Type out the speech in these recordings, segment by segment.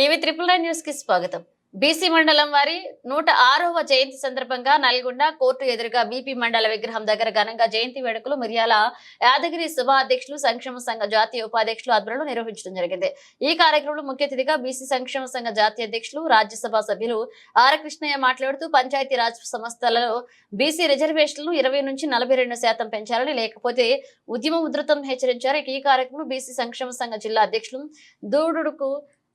TV triple nine న్యూస్కి స్వాగతం. BC మండలం వారి నూట ఆరవ జయంతి సందర్భంగా నల్గొండ కోర్టు ఎదురుగా బీపీ మండల విగ్రహం దగ్గర ఘనంగా జయంతి వేడుకలు మిర్యాల యాదగిరి సభ అధ్యక్షులు సంక్షేమ సంఘ జాతీయ ఉపాధ్యక్షులు ఆధ్వర్యంలో నిర్వహించడం జరిగింది. ఈ కార్యక్రమంలో ముఖ్య అతిథిగా బీసీ సంక్షేమ సంఘ జాతీయ అధ్యక్షులు రాజ్యసభ సభ్యులు ఆర్ కృష్ణయ్య మాట్లాడుతూ పంచాయతీ రాజ్ సంస్థలలో బీసీ రిజర్వేషన్లు ఇరవై నుంచి నలభై రెండు శాతం పెంచాలని లేకపోతే ఉద్యమ ఉధృతం హెచ్చరించారు. ఈ కార్యక్రమంలో బీసీ సంక్షేమ సంఘ జిల్లా అధ్యక్షులు దూడుకు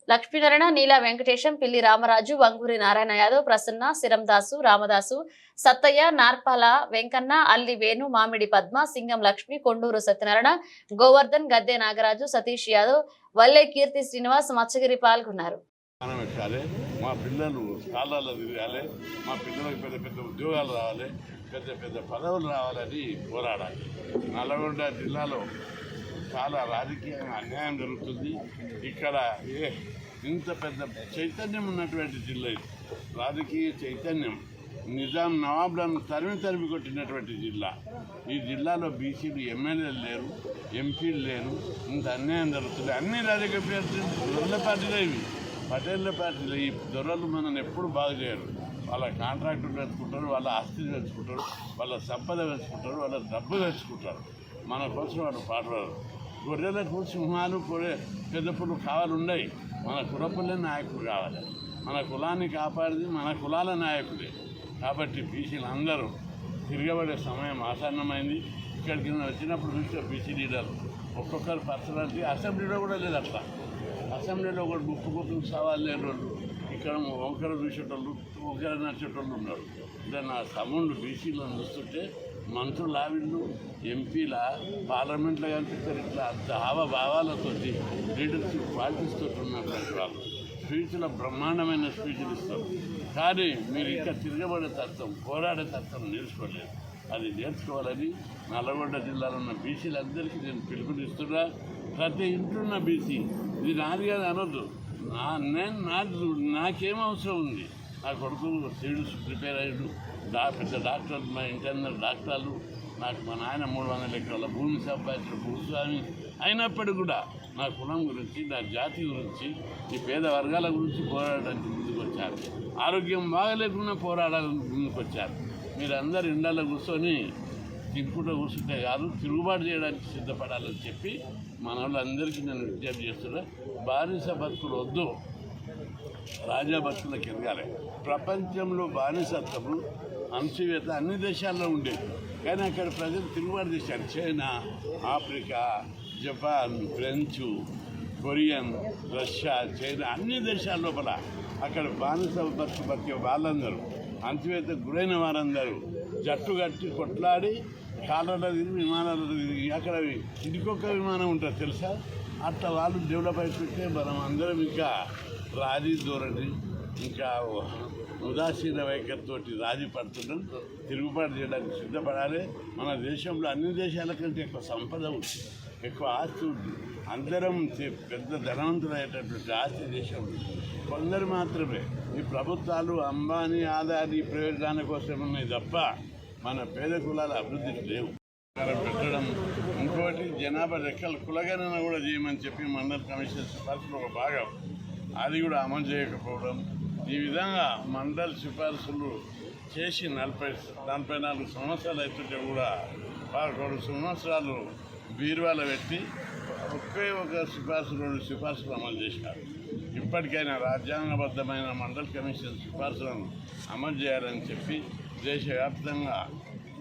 లక్ష్మీనారాయణ నీలా వెంకటేశం పిల్లి రామరాజు వంగూరి నారాయణ యాదవ్ ప్రసన్న సిరందాసు రామదాసు సత్తయ్య నార్పాల వెంకన్న అల్లి వేణు మామిడి పద్మ సింగం లక్ష్మి కొండూరు సత్యనారాయణ గోవర్ధన్ గద్దె నాగరాజు సతీష్ యాదవ్ వల్లే కీర్తి శ్రీనివాస్ మత్స్యగిరి పాల్గొన్నారు. మనం పెట్టాలి మా పిల్లలు కాలాల్లో తిరగాలి మా పిల్లలకు పెద్ద పెద్ద ఉద్యోగాలు రావాలి పెద్ద పెద్ద పదవులు రావాలని పోరాడాలి. నల్గొండ జిల్లాలో చాలా రాజకీయంగా అన్యాయం జరుగుతుంది. ఇక్కడ ఏ ఇంత పెద్ద చైతన్యం ఉన్నటువంటి జిల్లా ఇది. రాజకీయ చైతన్యం నిజాం నవాబులను తరిమి తరిమి కొట్టినటువంటి జిల్లా. ఈ జిల్లాలో బీసీలు ఎమ్మెల్యేలు లేరు ఎంపీలు లేరు. ఇంత అన్యాయం జరుగుతుంది. అన్ని రాజకీయ పార్టీలు దొరల పార్టీలే ఇవి. పటేళ్ళ పార్టీలు. ఈ దొరలు మనల్ని ఎప్పుడు బాగు చేయరు. వాళ్ళ కాంట్రాక్టులు తెచ్చుకుంటారు వాళ్ళ ఆస్తి తెచ్చుకుంటారు వాళ్ళ సంపద తెచ్చుకుంటారు వాళ్ళ డబ్బు తెచ్చుకుంటారు మన కోసం వాళ్ళు పాడరారు గొర్రెలకు సింహాలు గొర్రె పెద్దపులు కావాలి కావాలున్నాయి. మన కులపులే నాయకులు కావాలి. మన కులాన్ని కాపాడేది మన కులాల నాయకులే. కాబట్టి బీసీలు అందరూ తిరగబడే సమయం ఆసన్నమైంది. ఇక్కడికి నేను వచ్చినప్పుడు చూస్తే బీసీ లీడర్ ఒక్కొక్కరు పర్సనాలిటీ అసెంబ్లీలో కూడా లేదు అట్లా. అసెంబ్లీలో ఒకటి గుప్పు ముక్కు సవాలు లేని వాళ్ళు. ఇక్కడ ఒకరు చూసేటోళ్ళు ఒకరు నడిచేటోళ్ళు ఉన్నారు. అంటే నా తమ్ముళ్ళు బీసీలను చూస్తుంటే మంత్రుల వీళ్ళు ఎంపీల పార్లమెంట్లో కనిపిస్తారు ఇట్లా హావ భావాలతో లీడర్షిప్ క్వాలిటీస్ తోటి వాళ్ళు స్పీచ్లో బ్రహ్మాండమైన స్పీచ్లు ఇస్తారు. కానీ మీరు ఇంకా తిరగబడే తత్వం పోరాడే తత్వం నేర్చుకోలేదు అది నేర్చుకోవాలని నల్లగొండ జిల్లాలో ఉన్న బీసీలందరికీ నేను పిలుపునిస్తున్నా. ప్రతి ఇంట్లో ఉన్న బీసీ ఇది నాది కాదు అనొద్దు. నా నేను నాది నాకేం అవసరం ఉంది? నా కొడుకు సివిల్స్ ప్రిపేర్ అయ్యాడు. డా పెద్ద డాక్టర్ మా ఇంటర్నల్ డాక్టర్లు నాకు మా నాయన మూడు వందల ఎకరాల భూమి సంపాదించిన భూస్వామి అయినప్పటికీ కూడా నా కులం గురించి నా జాతి గురించి ఈ పేద వర్గాల గురించి పోరాడడానికి ముందుకొచ్చారు ఆరోగ్యం బాగలేకుండా పోరాడాలని ముందుకొచ్చారు మీరందరు ఇండ్లలో కూర్చొని తిరుగుకుంటూ కూర్చుంటే కాదు తిరుగుబాటు చేయడానికి సిద్ధపడాలని చెప్పి మన వాళ్ళందరికీ నేను విజ్ఞప్తి చేస్తున్నా. బానిస బతుకులు వద్దు. రాజా భక్తులకు ఎదగాలి ప్రపంచంలో బానిసత్వము అంశవేత అన్ని దేశాల్లో ఉండేది. కానీ అక్కడ ప్రజలు తిరుగుబాటు చేశారు. China Africa Japan French Korean Russia China అన్ని దేశాల లోపల అక్కడ బానిస బతుకు బతికే వాళ్ళందరూ అంచవేత గురైన వారందరూ జట్టు కట్టి కొట్లాడి కాళ్ళలో తిరిగి విమానాలు తిరిగి అక్కడ ఇంటికొక విమానం ఉంటుంది తెలుసా? అట్లా వాళ్ళు డెవలప్ అయిపోతే మనం అందరం ఇంకా రాజీ ధోరణి ఇంకా ఉదాసీన వైఖరితోటి రాజీ పడుతున్నాం తిరుగుబాటు చేయడానికి సిద్ధపడాలి. మన దేశంలో అన్ని దేశాల కంటే ఎక్కువ సంపద ఉంది ఎక్కువ ఆస్తి ఉంది. అందరం పెద్ద ధనవంతులయ్యేటటువంటి ఆస్తి దేశం కొందరు మాత్రమే ఈ ప్రభుత్వాలు అంబానీ ఆదాని ప్రయోజనాల కోసం ఉన్నాయి తప్ప మన పేద కులాల అభివృద్ధి లేవు. పెట్టడం ఇంకోటి జనాభా లెక్కలు కులగణన కూడా చేయమని చెప్పి మండల కమిషన్ సిఫార్సులో ఒక భాగం అది కూడా అమలు చేయకపోవడం. ఈ విధంగా మండల సిఫార్సులు చేసి నలభై నలభై నాలుగు సంవత్సరాలు అవుతుంటే కూడా పదకొండు సంవత్సరాలు బీర్వాల పెట్టి ఒకే ఒక సిఫార్సు రెండు సిఫార్సులు అమలు చేశారు. ఇప్పటికైనా రాజ్యాంగబద్ధమైన మండల కమిషన్ సిఫార్సులను అమలు చేయాలని చెప్పి దేశవ్యాప్తంగా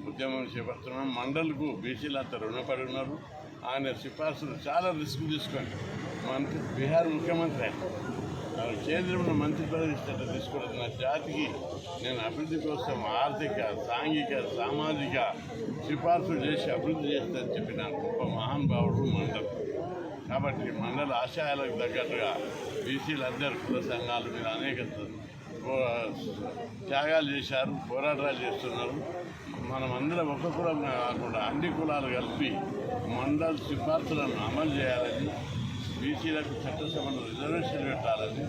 ఉద్యమం చేపడుతున్నాం. మండల్కు బీసీలు అంతా రుణపడి ఉన్నారు. ఆయన సిఫార్సులు చాలా రిస్క్ తీసుకొని మంత్రి బీహార్ ముఖ్యమంత్రి ఆయన. కేంద్రంలో మంత్రి పదవి ఇచ్చినట్టు తీసుకోవడం నా జాతికి నేను అభివృద్ధి కోసం ఆర్థిక సాంఘిక సామాజిక సిఫార్సులు చేసి అభివృద్ధి చేస్తానని చెప్పిన గొప్ప మహానుభావుడు మండలం. కాబట్టి మండల ఆశయాలకు తగ్గట్టుగా బీసీలందరూ కుల సంఘాలు మీద అనేక త్యాగాలు చేశారు పోరాటాలు చేస్తున్నారు. మనమందరం ఒక కులం కాకుండా అన్ని కులాలు కలిపి మండల సిఫార్సులను అమలు చేయాలని బీసీలకు చట్టసభను రిజర్వేషన్ పెట్టాలని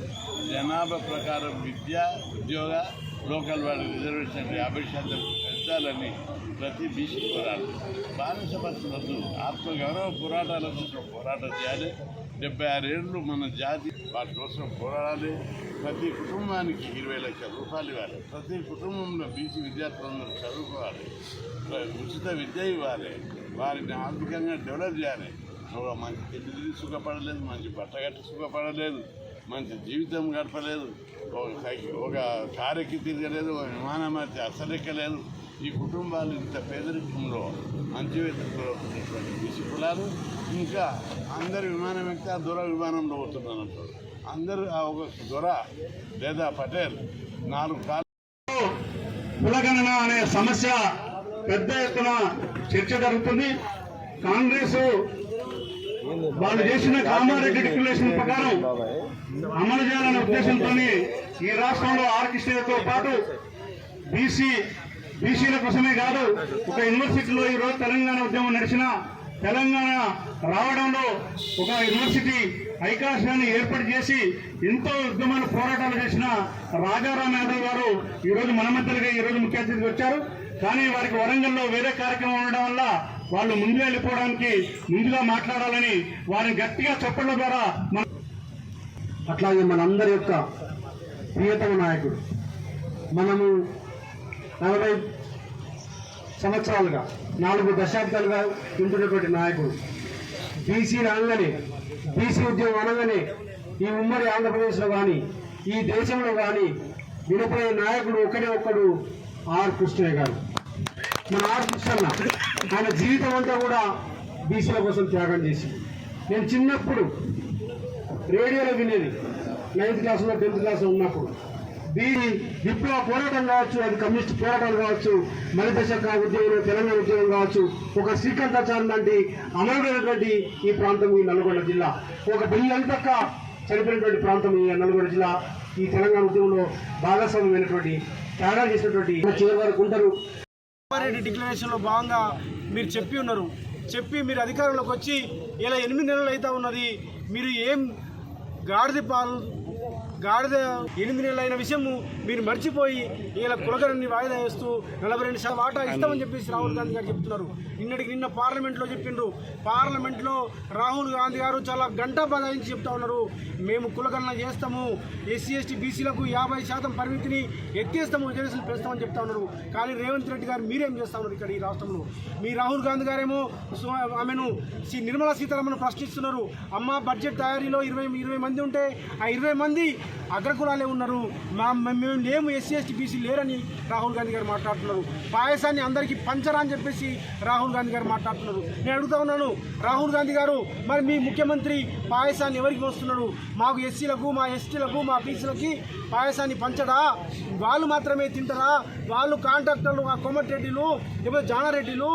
జనాభా ప్రకారం విద్య ఉద్యోగ లోకల్ వాడి రిజర్వేషన్ యాభై శాతం పెంచాలని ప్రతి బీసీ పోరాటం బానిస పరిస్థితులు ఆత్మగౌరవ పోరాటాల కోసం పోరాటం చేయాలి. డెబ్బై ఆరేళ్ళు మన జాతి వాటి కోసం పోరాడాలి. ప్రతి కుటుంబానికి ఇరవై లక్షల రూపాయలు ఇవ్వాలి. ప్రతి కుటుంబంలో బీసీ విద్యార్థులందరూ చదువుకోవాలి. ఉచిత విద్య ఇవ్వాలి. వారిని ఆర్థికంగా డెవలప్ చేయాలి. మంచి తిండి సుఖపడలేదు మంచి బట్ట కట్టి సుఖపడలేదు మంచి జీవితం గడపలేదు ఒక ఒక కారెక్కి తిరగలేదు ఒక విమానం అయితే అసలెక్కలేదు ఈ కుటుంబాలు ఇంత పేదరికంలో మంచి ఉన్నటువంటి బీసీ కులాలు ఇంకా అందరు విమానం ఎక్కితే ఆ దొర విమానంలో పోతున్నాను అంటారు. అందరూ ఆ ఒక దొర లేదా పటేల్ నాలుగు కాలు కులగణన అనే సమస్య పెద్ద ఎత్తున చర్చ జరుగుతుంది. కాంగ్రెస్ వాళ్ళు చేసిన కామారెడ్డి డిక్లరేషన్ ప్రకారం అమలు చేయాలనే ఉద్దేశంతో ఈ రాష్ట్రంలో ఆర్కిస్ట్రాతో పాటు బీసీ బీసీల కోసమే కాదు ఒక యూనివర్సిటీలో ఈ రోజు తెలంగాణ ఉద్యమం నడిచిన తెలంగాణ రావడంలో ఒక యూనివర్సిటీ ఐకాశాన్ని ఏర్పాటు చేసి ఎంతో ఉద్యమాలు పోరాటాలు చేసిన రాజారాం యాదవ్ గారు ఈరోజు రోజు మన ఈ రోజు ముఖ్య అతిథిగా వచ్చారు. కానీ వారికి వరంగల్లో వేరే కార్యక్రమం ఉండడం వల్ల వాళ్ళు ముందు వెళ్ళిపోవడానికి ముందుగా మాట్లాడాలని వారిని గట్టిగా చెప్పడం ద్వారా మన అట్లాగే మనందరి యొక్క ప్రియతమ నాయకుడు. మనము నలభై సంవత్సరాలుగా నాలుగు దశాబ్దాలుగా ఉంటున్నటువంటి నాయకుడు. బీసీలు అనగానే బీసీ ఉద్యమం అనగానే ఈ ఉమ్మడి ఆంధ్రప్రదేశ్లో కానీ ఈ దేశంలో కానీ వినపడే నాయకుడు ఒకడే ఒక్కడు ఆర్ కృష్ణయ్య గారు. మన ఆర్ ఆయన జీవితం అంతా కూడా బీసీల కోసం త్యాగం చేసి నేను చిన్నప్పుడు రేడియోలో వినేది. నైన్త్ క్లాస్లో టెన్త్ క్లాస్లో ఉన్నప్పుడు. దీని విప్లవ పోరాటం కావచ్చు అది కమ్యూనిస్ట్ పోరాటాలు కావచ్చు మలిదశక ఉద్యమం తెలంగాణ ఉద్యమం కావచ్చు ఒక శ్రీకాంతాచారం లాంటి అమరుడైనటువంటి ఈ ప్రాంతం ఈ నల్గొండ జిల్లా. ఒక బిల్లంతక్క చనిపోయినటువంటి ప్రాంతం ఈ నల్గొండ జిల్లా. ఈ తెలంగాణ ఉద్యమంలో భాగస్వామ్యమైనటువంటి తయారు చేసినటువంటి చివరి వరకు ఉంటారు. రెడ్డి డిక్లరేషన్లో భాగంగా మీరు చెప్పి ఉన్నారు. చెప్పి మీరు అధికారంలోకి వచ్చి ఇలా ఎనిమిది నెలలు అవుతా ఉన్నది. మీరు ఏం గాడిద పాలు గాడిద ఎనిమిది నెలలు అయిన విషయము మీరు మర్చిపోయి ఇలా కులకరణి వాయిదా వేస్తూ నలభై రెండు శాతం వాటా ఇస్తామని చెప్పేసి రాహుల్ గాంధీ గారు చెప్తున్నారు. నిన్నటికి నిన్న పార్లమెంట్లో చెప్పిండ్రు. పార్లమెంట్లో రాహుల్ గాంధీ గారు చాలా గంట బదాయించి చెప్తా ఉన్నారు. మేము కులగణన చేస్తాము. ఎస్సీ ఎస్టీ బీసీలకు యాభై శాతం పరిమితిని ఎత్తేస్తాము. రిజర్వేషన్ పెంచుతామని చెప్తా ఉన్నారు. కానీ రేవంత్ రెడ్డి గారు మీరేం చేస్తా ఉన్నారు ఇక్కడ ఈ రాష్ట్రంలో? మీ రాహుల్ గాంధీ గారేమో ఆమెను శ్రీ నిర్మలా సీతారామన్ ప్రశ్నిస్తున్నారు. అమ్మ బడ్జెట్ తయారీలో ఇరవై ఇరవై మంది ఉంటే ఆ ఇరవై మంది అగ్రకులాలే ఉన్నారు. మా మేము లేము ఎస్సీ ఎస్టీ బీసీ లేరని రాహుల్ గాంధీ గారు మాట్లాడుతున్నారు. పాయసాన్ని అందరికీ పంచరా అని చెప్పేసి రాహుల్ గాంధీ గారు మాట్లాడుతున్నారు. నేను అడుగుతా ఉన్నాను రాహుల్ గాంధీ గారు మరి మీ ముఖ్యమంత్రి పాయసాన్ని ఎవరికి వస్తున్నాడు మాకు ఎస్సీలకు మా ఎస్టీలకు మా బీసీలకి పాయసాన్ని పంచడా? వాళ్ళు మాత్రమే తింటారా? వాళ్ళు కాంట్రాక్టర్లు ఆ కొమ్మటిరెడ్డిలు లేకపోతే జానారెడ్డిలు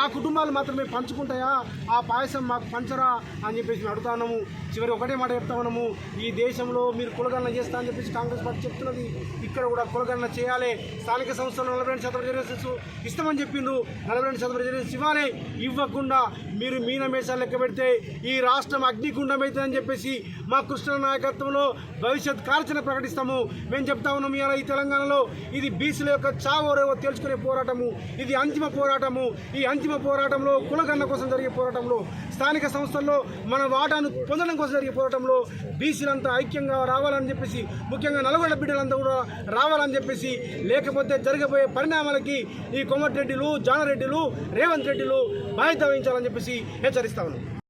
ఆ కుటుంబాలు మాత్రమే పంచుకుంటాయా? ఆ పాయసం మాకు పంచరా అని చెప్పేసి మేము అడుగుతా ఉన్నాము. చివరి ఒకటే మాట చెప్తా ఉన్నాము. ఈ దేశంలో మీరు కులగణన చేస్తా అని చెప్పేసి కాంగ్రెస్ పార్టీ చెప్తున్నది. ఇక్కడ కూడా కులగణన చేయాలి. స్థానిక సంస్థలు నలభై రెండు శాతం రిజర్వేషన్స్ ఇస్తామని చెప్పిండ్రు. నలభై రెండు శాతం రిజర్వేషన్స్ ఇవ్వాలి. ఇవ్వకుండా మీరు మీన మేషాలు లెక్క పెడితే ఈ రాష్ట్రం అగ్నిగుండం అవుతుందని చెప్పేసి మా కృష్ణ నాయకత్వంలో భవిష్యత్ కార్యచరణ ప్రకటిస్తాము. మేము చెప్తా ఉన్నాం ఇలా ఈ తెలంగాణలో ఇది బీసీల యొక్క చావోరేవో తెలుసుకునే పోరాటము. ఇది అంతిమ పోరాటము. ఈ అంతిమ పోరాటంలో కులగన్న కోసం జరిగే పోరాటంలో స్థానిక సంస్థల్లో మన వాటాను పొందడం కోసం జరిగే పోరాటంలో బీసీలంతా ఐక్యంగా రావాలని చెప్పేసి ముఖ్యంగా నల్గొండ బిడ్డలంతా కూడా రావాలని చెప్పేసి లేకపోతే జరగబోయే పరిణామాలకి ఈ కోమటిరెడ్డిలు జానరెడ్డిలు రేవంత్ రెడ్డిలు బాధ్యత వహించాలని చెప్పేసి హెచ్చరిస్తా ఉన్నాం.